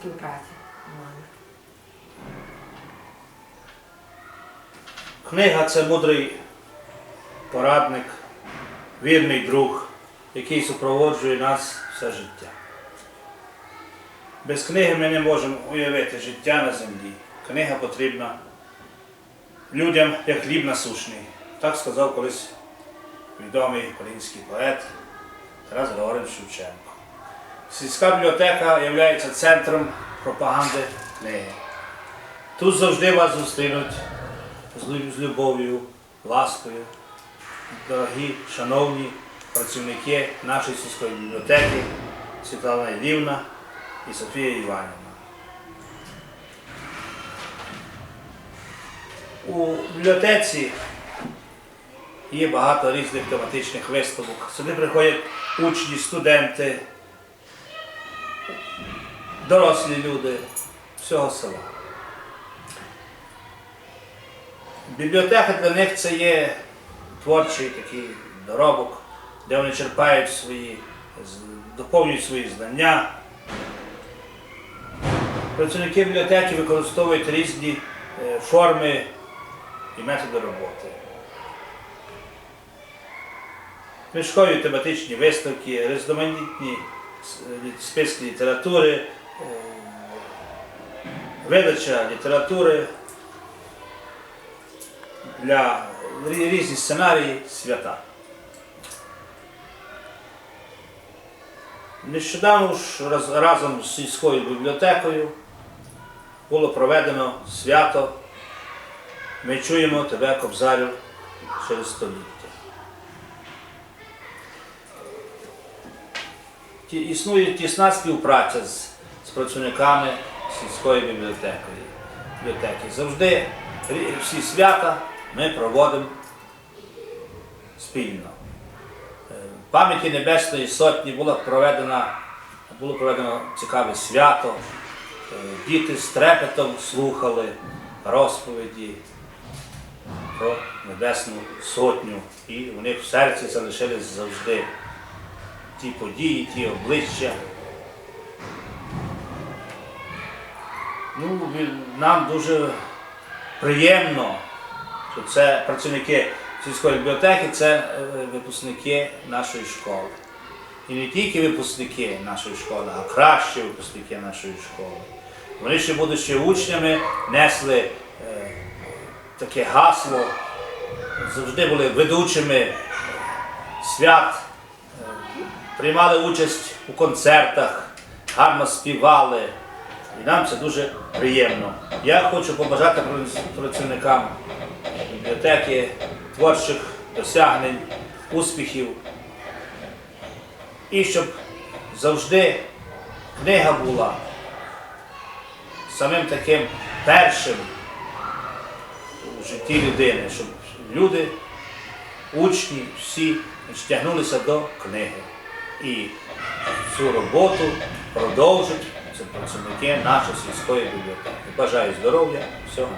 співпраці з вами? Книга це мудрий порадник, вірний друг, який супроводжує нас все життя. Без книги ми не можемо уявити життя на землі. Книга потрібна людям як хліб насушний. Так сказав колись відомий український поет Тарас Григорович Шевченко. Сільська бібліотека є центром пропаганди книги. Тут завжди вас зустрінуть з любов'ю, ласкою. Дорогі, шановні працівники нашої сільської бібліотеки Світлана Ілівна і Софія Іванівна. У бібліотеці є багато різних тематичних виставок. Сюди приходять учні, студенти, дорослі люди всього села. Бібліотека для них це є творчий такий доробок, де вони черпають свої, доповнюють свої знання. Працівники бібліотеки використовують різні е, форми і методи роботи. Книжкові тематичні виставки, різноманітні с- списки літератури, е, видача літератури для рі- різні сценарії свята. Нещодавно ж раз- разом з сільською бібліотекою було проведено свято. Ми чуємо тебе, Кобзарю, через століття. Існує тісна співпраця з працівниками сільської бібліотеки. Завжди всі свята ми проводимо спільно. Е, Пам'яті Небесної Сотні була проведена, було проведено цікаве свято. Е, Діти з трепетом слухали розповіді про Небесну Сотню. І у них в серці залишились завжди ті події, ті обличчя. Ну, нам дуже приємно, що це працівники сільської бібліотеки, це е, випускники нашої школи. І не тільки випускники нашої школи, а кращі випускники нашої школи. Вони ще будучи учнями, несли е, таке гасло, завжди були ведучими свят, е, приймали участь у концертах, гарно співали. І нам це дуже приємно. Я хочу побажати працівникам бібліотеки творчих досягнень, успіхів. І щоб завжди книга була самим таким першим у житті людини, щоб люди, учні, всі тягнулися до книги. І цю роботу продовжать працівники нашої сільської бібліотеки. Бажаю здоров'я, всього.